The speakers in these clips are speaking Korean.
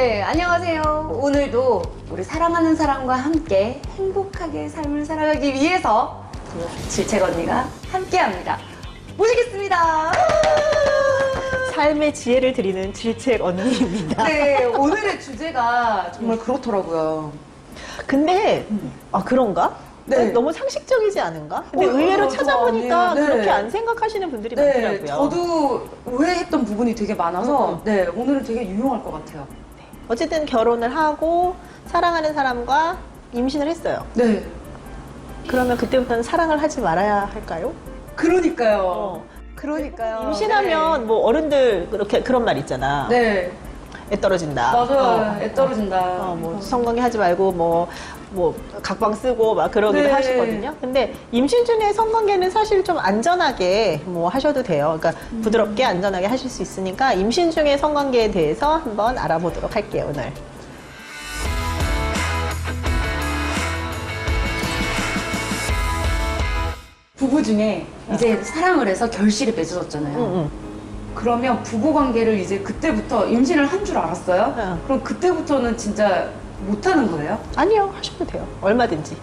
네, 안녕하세요. 오늘도 우리 사랑하는 사람과 함께 행복하게 삶을 살아가기 위해서 질책 언니가 함께 합니다. 모시겠습니다. 삶의 지혜를 드리는 질책 언니입니다. 네, 오늘의 주제가 정말 그렇더라고요. 근데 아 그런가? 네. 너무 상식적이지 않은가? 근데 어, 의외로 어, 찾아보니까. 네. 그렇게 안 생각하시는 분들이 네, 많더라고요. 저도 오해했던 부분이 되게 많아서 음. 네, 오늘은 되게 유용할 것 같아요. 어쨌든 결혼을 하고 사랑하는 사람과 임신을 했어요. 네, 그러면 그때부터는 사랑을 하지 말아야 할까요? 그러니까요. 어. 그러니까요. 임신하면 뭐 어른들 그렇게 그런 말 있잖아. 네, 애 떨어진다. 맞아요. 어. 애 떨어진다. 어, 뭐 성관계 하지 말고 뭐, 뭐 각방 쓰고 막 그러기도 네. 하시거든요. 근데 임신 중에 성관계는 사실 좀 안전하게 뭐 하셔도 돼요. 그러니까 음. 부드럽게 안전하게 하실 수 있으니까 임신 중에 성관계에 대해서 한번 알아보도록 할게요, 오늘. 부부 중에 이제 사랑을 해서 결실이 맺어졌잖아요. 응, 응. 그러면 부부 관계를 이제 그때부터 임신을 한 줄 알았어요? 응. 그럼 그때부터는 진짜 못 하는 거예요? 아니요, 하셔도 돼요. 얼마든지.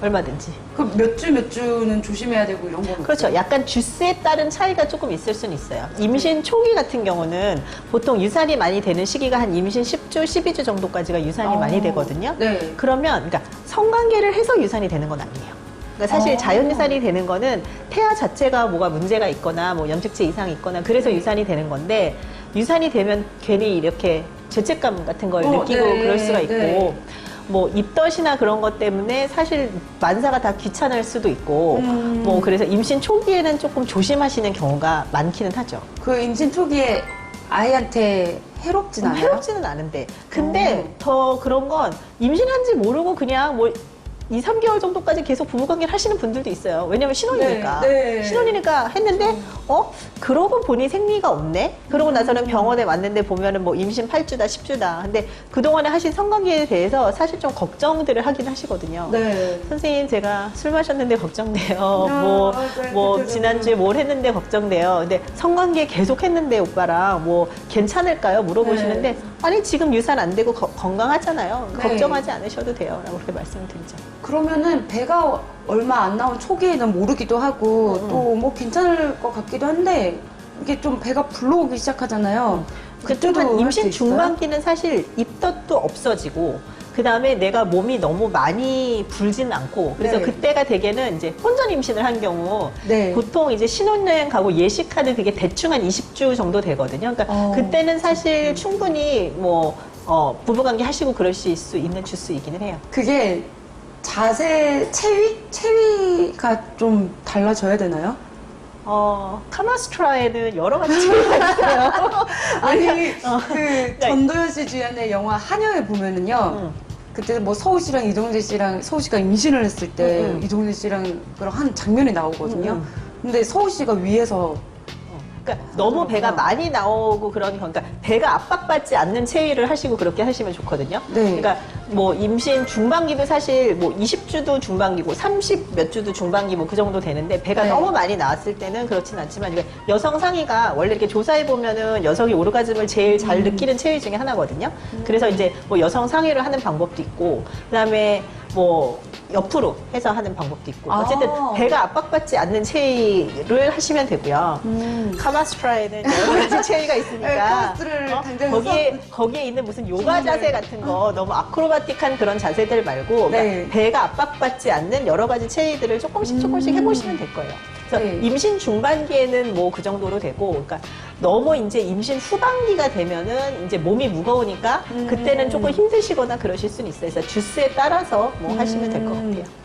얼마든지. 그럼 몇 주 몇 주는 조심해야 되고 이런 거는 그렇죠. 약간 주스에 따른 차이가 조금 있을 수는 있어요. 임신 초기 같은 경우는 보통 유산이 많이 되는 시기가 한 임신 10주, 12주 정도까지가 유산이 어. 많이 되거든요. 네. 그러면 그러니까 성관계를 해서 유산이 되는 건 아니에요. 그러니까 사실 어. 자연 유산이 되는 거는 태아 자체가 뭐가 문제가 있거나 뭐 염증체 이상이 있거나 그래서 유산이 되는 건데 유산이 되면 괜히 이렇게 죄책감 같은 걸 어, 느끼고 네, 그럴 수가 있고 네. 뭐 입덧이나 그런 것 때문에 사실 만사가 다 귀찮을 수도 있고 음. 뭐 그래서 임신 초기에는 조금 조심하시는 경우가 많기는 하죠. 그 임신 초기에 아이한테 해롭진 좀 않아요? 해롭지는 않은데. 근데 어. 더 그런 건 임신한지 모르고 그냥 뭐 2, 3개월 정도까지 계속 부부관계를 하시는 분들도 있어요. 왜냐면 신혼이니까. 네, 네. 신혼이니까 했는데, 어? 그러고 보니 생리가 없네? 그러고 나서는 병원에 왔는데 보면은 뭐 임신 8주다, 10주다. 근데 그동안에 하신 성관계에 대해서 사실 좀 걱정들을 하긴 하시거든요. 네. 선생님 제가 술 마셨는데 걱정돼요. 아, 뭐, 네, 뭐. 지난주에 뭘 했는데 걱정돼요. 근데 성관계 계속 했는데 오빠랑 뭐 괜찮을까요? 물어보시는데 네. 아니 지금 유산 안 되고 거- 건강하잖아요. 네. 걱정하지 않으셔도 돼요. 라고 그렇게 말씀을 드리죠. 그러면은 배가 얼마 안 나온 초기에는 모르기도 하고 음. 또뭐 괜찮을 것 같기도 한데 이게 좀 배가 불러오기 시작하잖아요. 그때도 임신? 중반기는 사실 입덧도 없어지고 그 다음에 내가 몸이 너무 많이 불지는 않고 그래서 네. 그때가 되게는 이제 혼전 임신을 한 경우 네. 보통 이제 신혼여행 가고 예식하는 그게 대충 한 20주 정도 되거든요. 그러니까 어. 그때는 사실 충분히 뭐 어, 부부관계 하시고 그러실 수 있는 주스이기는 해요. 그게 자세, 체위? 체위가 좀 달라져야 되나요? 어, 카마스트라에는 여러 가지 체리가 있어요. 아니, 어. 그 전도연 씨 주연의 영화 한여에 보면은요. 음. 그때 뭐 서우 씨랑 이동재 씨랑 서우 씨가 임신을 했을 때 음, 음. 이동재 씨랑 그런 한 장면이 나오거든요. 음, 근데 서우 씨가 위에서 그러니까 너무 배가 많이 나오고 그런 거, 그러니까 배가 압박받지 않는 체위를 하시고 그렇게 하시면 좋거든요. 네. 그러니까 뭐 임신 중반기도 사실 뭐 20주도 중반기고 30 몇 주도 중반기 뭐 그 정도 되는데 배가 네. 너무 많이 나왔을 때는 그렇진 않지만 여성 상위가 원래 이렇게 조사해 보면은 여성이 오르가즘을 제일 음. 잘 느끼는 체위 중에 하나거든요. 그래서 이제 뭐 여성 상위를 하는 방법도 있고 그다음에 뭐 옆으로 해서 하는 방법도 있고 아. 어쨌든 배가 압박받지 않는 체위를 하시면 되고요. 카마스트라에는 여러 가지 체위가 네, 있으니까 카마스트라를 당장 거기에 거기에 있는 무슨 요가 주문을- 자세 같은 거 너무 아크로바틱한 그런 자세들 말고 그러니까 네. 배가 압박받지 않는 여러 가지 체위들을 조금씩 조금씩 해보시면 될 거예요. 그래서 네. 임신 중반기에는 뭐 그 정도로 되고, 그러니까 너무 이제 임신 후반기가 되면은 이제 몸이 무거우니까 음. 그때는 조금 힘드시거나 그러실 수는 있어요. 그래서 주스에 따라서 뭐 하시면 될것 음. 같아요.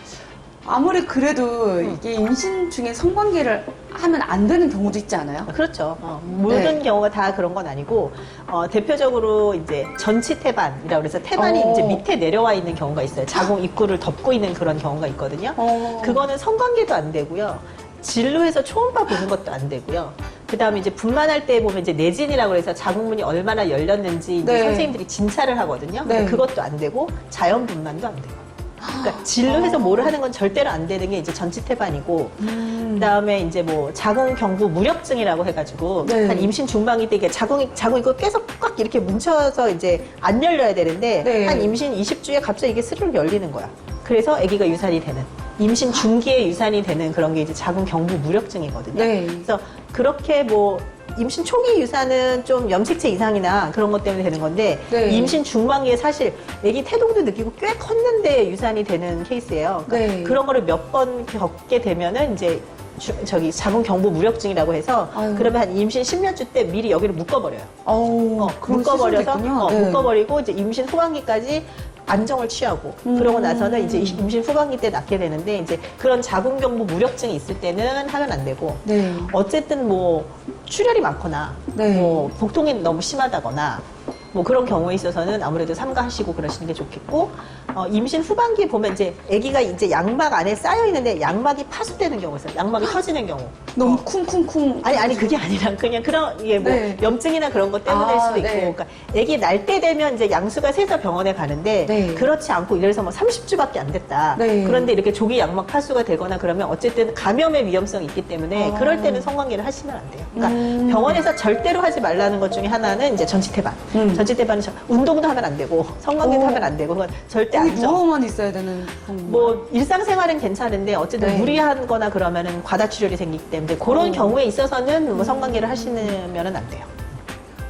아무리 그래도 이게 임신 중에 성관계를 하면 안 되는 경우도 있지 않아요? 그렇죠. 어, 모든 네. 경우가 다 그런 건 아니고 어, 대표적으로 이제 전치 태반이라고 그래서 태반이 어. 이제 밑에 내려와 있는 경우가 있어요. 자궁 입구를 덮고 있는 그런 경우가 있거든요. 어. 그거는 성관계도 안 되고요. 진로에서 초음파 보는 것도 안 되고요. 그 다음에 이제 분만할 때 보면 이제 내진이라고 해서 자궁문이 얼마나 열렸는지 이제 네. 선생님들이 진찰을 하거든요. 근데 네. 그것도 안 되고 자연 분만도 안 되고. 그러니까 진로해서 뭐를 하는 건 절대로 안 되는 게 이제 전치태반이고 음. 그다음에 이제 뭐 자궁 경부 무력증이라고 해가지고 네. 한 임신 중반기 때 이게 자궁이 자궁 이거 계속 꽉 이렇게 뭉쳐서 이제 안 열려야 되는데 네. 한 임신 20주에 갑자기 이게 스르륵 열리는 거야. 그래서 아기가 유산이 되는 임신 중기에 유산이 되는 그런 게 이제 자궁 경부 무력증이거든요. 네. 그래서 그렇게 뭐 임신 초기 유산은 좀 염색체 이상이나 그런 것 때문에 되는 건데 네. 임신 중반기에 사실 아기 태동도 느끼고 꽤 컸는데 유산이 되는 케이스예요. 그러니까 네. 그런 거를 몇 번 겪게 되면은 이제 주- 저기 자궁 경부 무력증이라고 해서 아유. 그러면 한 임신 10몇 주때 미리 여기를 묶어버려요. 어우, 어, 묶어버려서. 어, 네. 묶어버리고 이제 임신 후반기까지 안정을 취하고 음. 그러고 나서는 이제 임신 후반기 때 낳게 되는데 이제 그런 자궁 경부 무력증이 있을 때는 하면 안 되고 네. 어쨌든 뭐 출혈이 많거나 네. 뭐 복통이 너무 심하다거나 뭐 그런 경우에 있어서는 아무래도 삼가하시고 그러시는 게 좋겠고 어, 임신 후반기에 보면 이제 아기가 이제 양막 안에 쌓여 있는데 양막이 파수되는 경우가 있어요. 양막이 터지는 경우. 너무 쿵쿵쿵. 아니 아니 그게 아니라 그냥 그런 이게 뭐 네. 염증이나 그런 것 때문일 아, 수도 있고 네. 그러니까 아기 날 때 되면 이제 양수가 세서 병원에 가는데 네. 그렇지 않고 이래서 뭐 30주밖에 안 됐다. 네. 그런데 이렇게 조기 양막 파수가 되거나 그러면 어쨌든 감염의 위험성이 있기 때문에 아. 그럴 때는 성관계를 하시면 안 돼요. 그러니까 음. 병원에서 절대로 하지 말라는 것 중에 하나는 이제 전치 태반. 음. 전치 태반은 저- 운동도 하면 안 되고 성관계도 오. 하면 안 되고 그건 절대 줘. 누워만 있어야 되는 건가요? 뭐 일상생활은 괜찮은데 어쨌든 네. 무리한 거나 그러면은 과다출혈이 생기기 때문에 그런 어. 경우에 있어서는 뭐 성관계를 하시면은 안 돼요.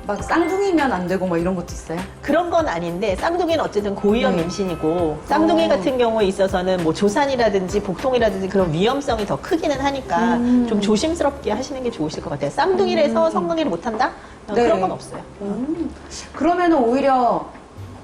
막 쌍둥이면 안 되고 뭐 이런 것도 있어요? 그런 건 아닌데 쌍둥이는 어쨌든 고위험 네. 임신이고 쌍둥이 어. 같은 경우에 있어서는 뭐 조산이라든지 복통이라든지 그런 위험성이 더 크기는 하니까 음. 좀 조심스럽게 하시는 게 좋으실 것 같아요. 쌍둥이라서 성관계를 못 한다? 어, 네. 그런 건 없어요. 음. 그러면은 오히려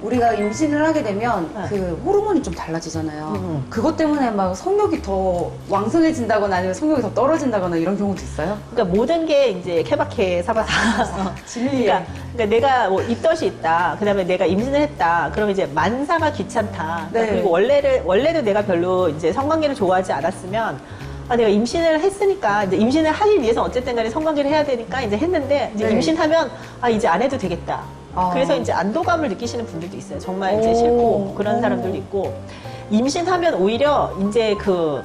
우리가 임신을 하게 되면 네. 그 호르몬이 좀 달라지잖아요. 음. 그것 때문에 막 성욕이 더 왕성해진다거나 아니면 성욕이 더 떨어진다거나 이런 경우도 있어요? 그러니까 모든 게 이제 케바케 사바사. 진리에. 그러니까, 그러니까 내가 뭐 입덧이 있다. 그다음에 내가 임신을 했다. 그러면 이제 만사가 귀찮다. 그러니까 네. 그리고 원래를 원래도 내가 별로 이제 성관계를 좋아하지 않았으면 아 내가 임신을 했으니까 이제 임신을 하기 위해서 어쨌든 간에 성관계를 해야 되니까 이제 했는데 이제 네. 임신하면 아 이제 안 해도 되겠다. 아. 그래서 이제 안도감을 느끼시는 분들도 있어요. 정말 이제 오. 싫고 그런 오. 사람들도 있고 임신하면 오히려 이제 그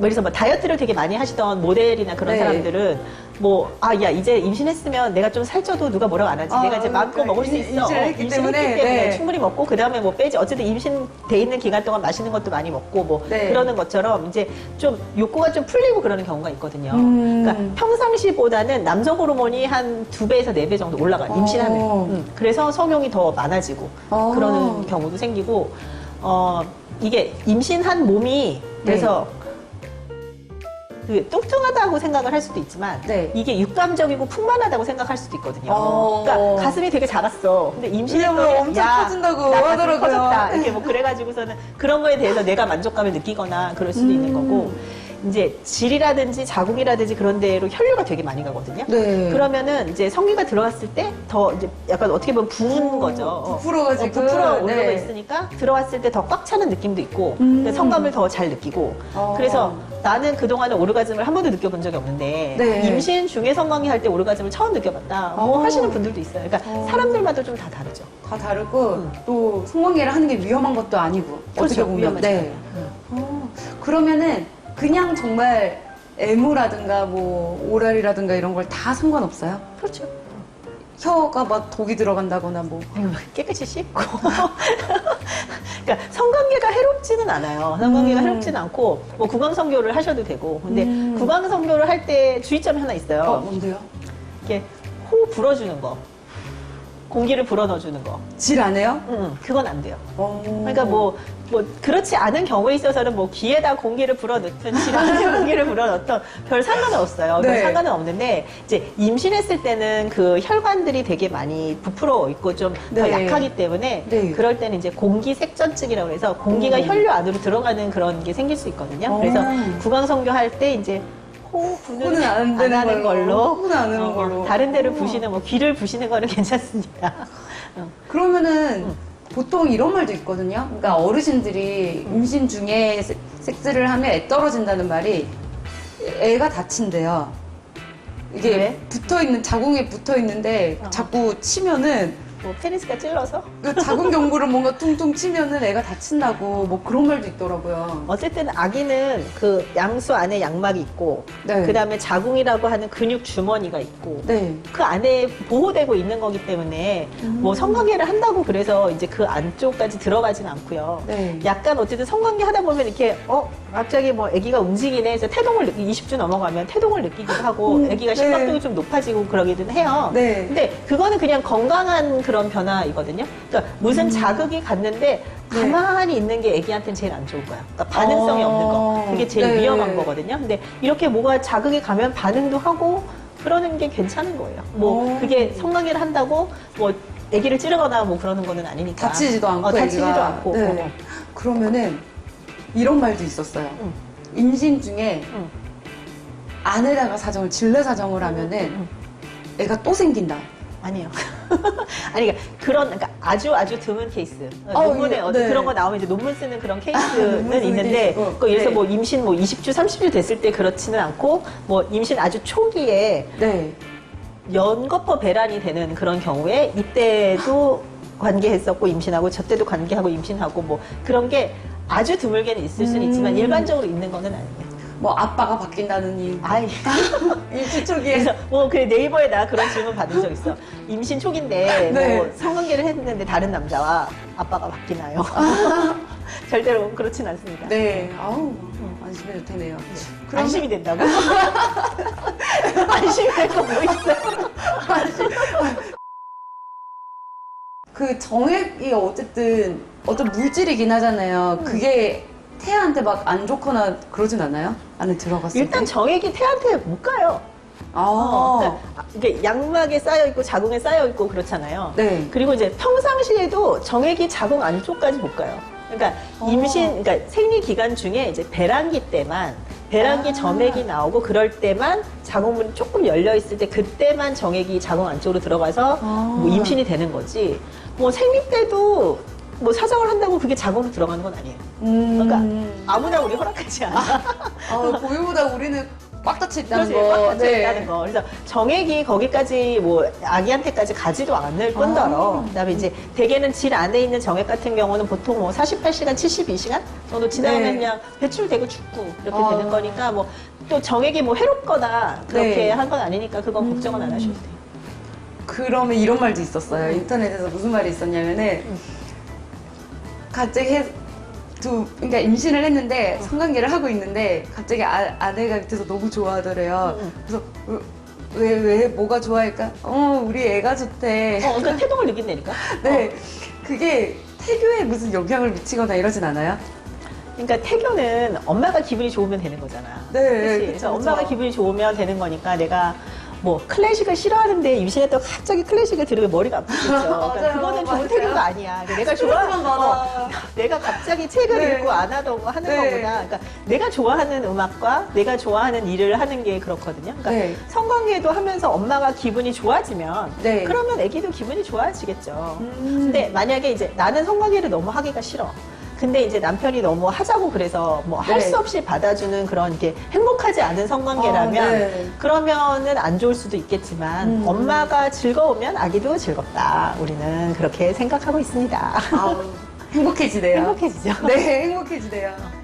그래서 뭐 다이어트를 되게 많이 하시던 모델이나 그런 네. 사람들은 뭐 아 야 이제 임신했으면 내가 좀 살쪄도 누가 뭐라고 안 하지 아, 내가 이제 마음껏 그러니까 먹을 수 임- 있어 임신을 어, 했기 때문에, 네. 충분히 먹고 그 다음에 뭐 빼지 어쨌든 임신돼 있는 기간 동안 맛있는 것도 많이 먹고 뭐 네. 그러는 것처럼 이제 좀 욕구가 좀 풀리고 그러는 경우가 있거든요. 음. 그러니까 평상시보다는 남성 호르몬이 한 두 배에서 네 배 정도 올라가요 임신하면. 어. 음, 그래서 성욕이 더 많아지고 어. 그러는 경우도 생기고 어 이게 임신한 몸이 그래서 그 뚱뚱하다고 생각을 할 수도 있지만 네. 이게 육감적이고 풍만하다고 생각할 수도 있거든요. 어. 그러니까 가슴이 되게 작았어. 근데 임신했더니 엄청 커진다고 나 하더라고요. 커졌다. 이렇게 뭐 그래가지고서는 그런 거에 대해서 내가 만족감을 느끼거나 그럴 수도 있는 음. 거고 이제 질이라든지 자궁이라든지 그런 데로 혈류가 되게 많이 가거든요. 네. 그러면은 이제 성기가 들어갔을 때 더 이제 약간 어떻게 보면 부은 거죠. 어. 부풀어가지고. 어, 부풀어 오르고 네. 있으니까 들어왔을 때 더 꽉 차는 느낌도 있고 음. 근데 성감을 더 잘 느끼고 어. 그래서 나는 그동안에 오르가즘을 한 번도 느껴본 적이 없는데 네. 임신 중에 성관계 할 때 오르가즘을 처음 느껴봤다 뭐 어. 하시는 분들도 있어요 그러니까 어. 사람들마다 좀 다 다르죠 다 다르고 음. 또 성관계를 하는 게 위험한 것도 아니고 어떻게 보면 위험하죠. 네. 음. 어, 그러면은 그냥 정말 애무라든가 뭐 오랄이라든가 이런 걸 다 상관없어요? 그렇죠 혀가 막 독이 들어간다거나 뭐 깨끗이 씻고 그러니까 성관계가 해롭지는 않아요 성관계가 음. 해롭지는 않고 뭐 구강성교를 하셔도 되고 근데 음. 구강성교를 할 때 주의점이 하나 있어요 어, 뭔데요? 이렇게 호 불어주는 거 공기를 불어 넣어주는 거 질 안 해요? 음, 그건 안 돼요 어. 그러니까 뭐, 뭐, 그렇지 않은 경우에 있어서는 뭐, 귀에다 공기를 불어넣든, 지방에 공기를 불어넣든, 별 상관은 없어요. 별 네. 상관은 없는데, 이제 임신했을 때는 그 혈관들이 되게 많이 부풀어 있고 좀 더 네. 약하기 때문에, 네. 그럴 때는 이제 공기 색전증이라고 해서 공기가 음. 혈류 안으로 들어가는 그런 게 생길 수 있거든요. 어. 그래서 구강성교 할 때 이제, 호흡은 안 되는 하는 걸로. 걸로, 안 하는 어, 걸로. 다른 데를 어. 부시는, 뭐, 귀를 부시는 거는 괜찮습니다. 어. 그러면은 음. 보통 이런 말도 있거든요. 그러니까 어르신들이 임신 중에 세- 섹스를 하면 애 떨어진다는 말이 애가 다친대요. 이게 왜? 붙어 있는 자궁에 붙어 있는데 어. 자꾸 치면은 뭐 페니스가 찔러서 그 작은 경부를 뭔가 퉁퉁 치면은 애가 다친다고 뭐 그런 말도 있더라고요. 어쨌든 아기는 그 양수 안에 양막이 있고 네. 그다음에 자궁이라고 하는 근육 주머니가 있고 네. 그 안에 보호되고 있는 거기 때문에 뭐 성관계를 한다고 그래서 이제 그 안쪽까지 들어가진 않고요. 네. 약간 어쨌든 성관계 하다 보면 이렇게 어 갑자기 뭐 아기가 움직이네 해서 태동을 느끼 20주 넘어가면 태동을 느끼기도 하고 음, 아기가 네. 심박동이 좀 높아지고 그러기는 해요. 네. 근데 그거는 그냥 건강한 그런 변화이거든요. 그러니까 무슨 자극이 갔는데 음. 네. 가만히 있는 게 아기한테는 제일 안 좋은 거야. 그러니까 반응성이 어, 없는 거. 그게 제일 네. 위험한 거거든요. 근데 이렇게 뭐가 자극이 가면 반응도 하고 그러는 게 괜찮은 거예요. 뭐 어. 그게 성관계를 한다고 뭐 아기를 찌르거나 뭐 그러는 거는 아니니까. 다치지도 않고 어, 다치지도 애기가. 않고. 네. 어. 그러면은 이런 말도 있었어요. 응. 임신 중에 응. 안에다가 사정을 질러 사정을 하면은 응. 애가 또 생긴다. 아니요. 아니, 그러니까 그런, 그러니까 아주 아주 드문 케이스. 어, 논문에 네, 어떤 네. 그런 거 나오면 이제 논문 쓰는 그런 케이스는 쓰는 있는데. 어, 그 예를 들어서 네. 뭐 임신 뭐 20주, 30주 됐을 때 그렇지는 않고, 뭐 임신 아주 초기에 네. 연거퍼 배란이 되는 그런 경우에 이때도 관계했었고 임신하고 저 때도 관계하고 임신하고 뭐 그런 게 아주 드물게는 있을 수는 음. 있지만 일반적으로 있는 거는 아니에요. 뭐 아빠가 바뀐다느니 아이. 임신 초기에 그래서 뭐 그 네이버에 나 그런 질문 받은 적 있어. 임신 초기인데 네. 뭐 성관계를 했는데 다른 남자와 아빠가 바뀌나요? 절대로 그렇진 않습니다. 네. 아우 안심해도 되네요. 그러면- 안심이 된다고? 안심이 될 거 뭐 있어? 그 정액이 어쨌든 어떤 물질이긴 하잖아요. 그게 태아한테 막 안 좋거나 그러진 않아요? 안에 들어갔을 일단 때? 정액이 태한테 못 가요. 아, 어, 그러니까 이게 양막에 쌓여 있고 자궁에 쌓여 있고 그렇잖아요. 네. 그리고 이제 평상시에도 정액이 자궁 안쪽까지 못 가요. 그러니까 어. 임신, 그러니까 생리 기간 중에 이제 배란기 때만 배란기 아. 점액이 나오고 그럴 때만 자궁문이 조금 열려 있을 때 그때만 정액이 자궁 안쪽으로 들어가서 아. 뭐 임신이 되는 거지. 뭐 생리 때도 뭐 사정을 한다고 그게 자궁으로 들어가는 건 아니에요. 음. 그러니까 아무나 우리 허락하지 않아. 아, 보유보다 우리는 꽉 닫혀 있다는 거. 꽉 닫혀 있다는 거. 그래서 정액이 거기까지 뭐 아기한테까지 가지도 않을 뿐더러 아. 그다음에 이제 대개는 질 안에 있는 정액 같은 경우는 보통 뭐 48시간, 72시간 정도 지나면 네. 그냥 배출되고 죽고 이렇게 아. 되는 거니까 뭐 또 정액이 뭐 해롭거나 그렇게 네. 한건 아니니까 그건 걱정은 안 하셔도 돼요. 그러면 이런 말도 있었어요. 인터넷에서 무슨 말이 있었냐면은 음. 갑자기 해, 두 그러니까 임신을 했는데 성관계를 하고 있는데 갑자기 아, 아내가 밑에서 너무 좋아하더래요. 음. 그래서 왜 왜 뭐가 좋아할까? 어 우리 애가 좋대. 어, 그러니까 태동을 느낀다니까. 네 그게 태교에 무슨 영향을 미치거나 이러진 않아요? 그러니까 태교는 엄마가 기분이 좋으면 되는 거잖아. 네, 그치? 그쵸, 그래서 그쵸. 엄마가 기분이 좋으면 되는 거니까 내가 뭐 클래식을 싫어하는데 임신했다고 갑자기 클래식을 들으면 머리가 아프겠죠. 그러니까 그거는 좋은. 태교가 아니야. 그러니까 내가 좋아, 스트레스만 받아. 어, 내가 갑자기 책을 네. 읽고 안 하던 거 하는 네. 거보다, 그러니까 내가 좋아하는 음악과 내가 좋아하는 일을 하는 게 그렇거든요. 그러니까 네. 성관계도 하면서 엄마가 기분이 좋아지면, 네. 그러면 아기도 기분이 좋아지겠죠. 음. 근데 만약에 이제 나는 성관계를 너무 하기가 싫어. 근데 이제 남편이 너무 하자고 그래서 뭐 할수 네. 없이 받아주는 그런 이렇게 행복하지 않은 성관계라면 아, 네. 그러면은 안 좋을 수도 있겠지만 음. 엄마가 즐거우면 아기도 즐겁다. 우리는 그렇게 생각하고 있습니다. 아우, 행복해지네요. 행복해지죠. 네 행복해지네요.